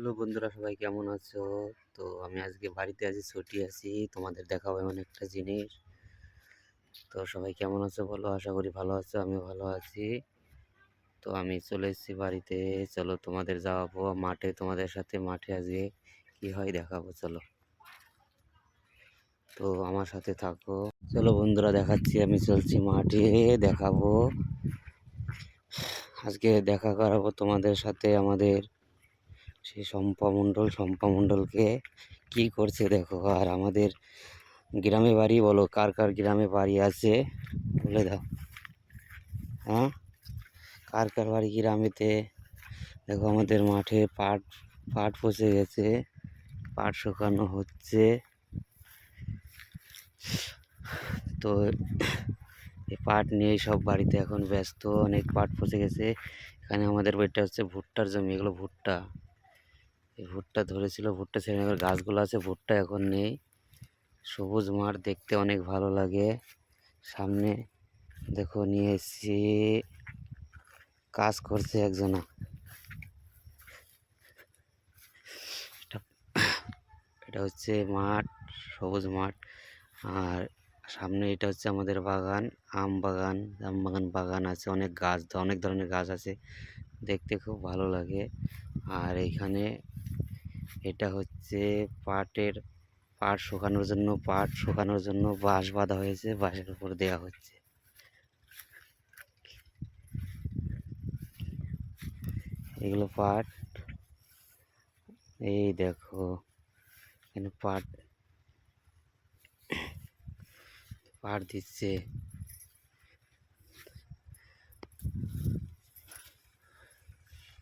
Hello বন্ধুরা, সবাই কেমন আছো? তো আমি আজকে বাড়িতে আছি, ছুটি আছি, তোমাদের দেখাবো এমন একটা জিনিস। তো সবাই কেমন আছো বলো? আশা করি ভালো আছো আমি ভালো আছি। তো আমি চলে এসেছি বাড়িতে। চলো তোমাদের যাওয়াবো মাঠে, তোমাদের সাথে মাঠে আজকে কি হয় দেখাবো, চলো। তো আমার সাথে থাকো। চলো বন্ধুরা, দেখাচ্ছি, আমি চলছি মাঠে, দেখাবো। আজকে দেখা করাবো তোমাদের সাথে আমাদের সেই শম্পা মণ্ডল শম্পা মণ্ডলকে কী করছে দেখো? আর আমাদের গ্রামে বাড়ি বলো, কার কার গ্রামে বাড়ি আছে? বলে দাও। হ্যাঁ? কার কার বাড়ি গ্রামেতে? দেখো আমাদের মাঠে পাট পাট পচে গেছে, পাট শুকানো হচ্ছে। তো এই পাট নিয়ে সব বাড়িতে এখন ব্যস্ত, অনেক পাট পচে গেছে। এখানে আমাদের বাড়িটা হচ্ছে ভুট্টার জমি, এগুলো ভুট্টা। এই ভুট্টা ধরেছিল, ভুট্টা ছেড়ে এবার গাছগুলো আছে, ভুট্টা এখন নেই। সবুজ মাঠ, দেখতে অনেক ভালো লাগে। সামনে দেখো, নিয়ে এসছি। কাজ করছে একজনা। এটা এটা হচ্ছে মাঠ, সবুজ মাঠ। আর সামনে এটা হচ্ছে আমাদের বাগান, আম বাগান আম বাগান বাগান আছে, অনেক গাছ, অনেক ধরনের গাছ আছে। দেখতে খুব ভালো লাগে। আর এইখানে এটা হচ্ছে পাটের, পাট শুকানোর জন্য, পাট শুকানোর জন্য বাঁশ বাঁধা হয়েছে, বাঁশের উপর দেওয়া হচ্ছে। এগুলো পাট। এই দেখো, এখানে পাট পাট দিচ্ছে।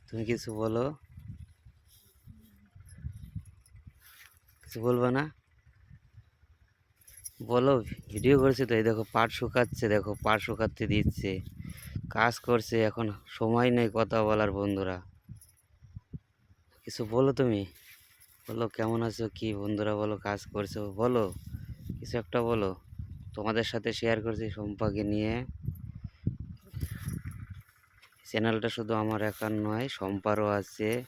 তুমি কিছু বলো? কিছু বলবে না? বলো ভিডিও করছে তো, এই দেখো পাট শুকাচ্ছে, দেখো পাট শুকাতে দিচ্ছে। কাজ করছে, এখন সময় নেই কথা বলার বন্ধুরা। কিছু বলো তুমি? বলো, কেমন আছো? কি বন্ধুরা বলো, কাজ করছ? বলো, কিছু একটা বলো। তোমাদের সাথে শেয়ার করছি সম্পাকে নিয়ে। চ্যানেলটা শুধু আমার একার নয় সম্পারও আছে।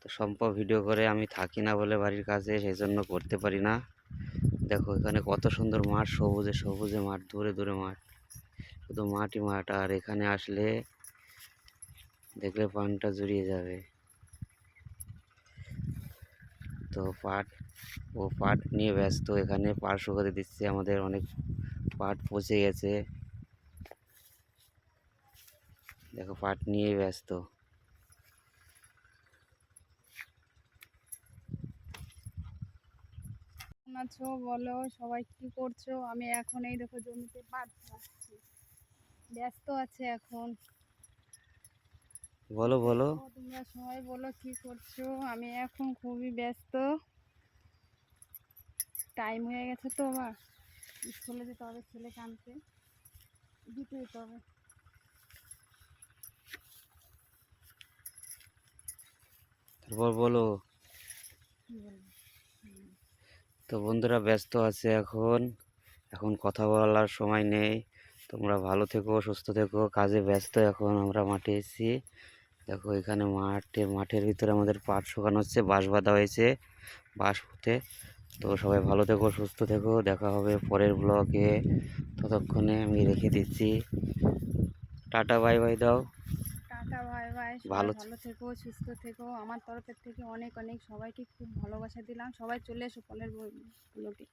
তো সম্পা ভিডিও করে আমি থাকি না বলে বাড়ির কাছে সেই জন্য করতে পারি না। দেখো এখানে কত সুন্দর মাঠ, সবুজে সবুজে মাঠ, দূরে দূরে মাঠ। শুধু মাটি মাঠ আর এখানে আসলে দেখলে পানটা জুড়িয়ে যাবে। তো পাট, ও পাট নিয়ে ব্যস্ত, এখানে পাট শুকাতে দিচ্ছে, আমাদের অনেক পাট পচে গেছে। দেখো পাট নিয়ে ব্যস্ত। কেমন আছো? বলো সবাই কি করছ? আমি এখন এই দেখো জমিতে পাট চাচ্ছি ব্যস্ত আছে এখন। বলো বলো। তোমরা সবাই বলো কি করছ? আমি এখন খুবই ব্যস্ত। টাইম হয়ে গেছে তো আবার। স্কুলে যেতে হবে ছেলে আনতে। দিতে যেতে হবে। তারপর বলো। কি বলব? তো বন্ধুরা ব্যস্ত আছে এখন। এখন কথা বলার সময় নেই। তোমরা ভালো থেকো, সুস্থ থেকো, কাজে ব্যস্ত এখন আমরা মাঠে এসেছি। দেখো এখানে মাঠে, মাঠের ভিতরে আমাদের পাট শুকানো হচ্ছে, বাঁশ বাঁধা হয়েছে বাঁশ পুঁতে। তো সবাই ভালো থেকো, সুস্থ থেকো, দেখা হবে পরের ব্লগে ততক্ষণে আমি রেখে দিচ্ছি। টাটা, বাই বাই দাও। টাটা ভাই ভাই ভালো ভালো থেকো সুস্থ থেকো। আমার তরফের থেকে অনেক অনেক সবাইকে খুব ভালোবাসা দিলাম। সবাই চলে এসো ফলের ব্লগে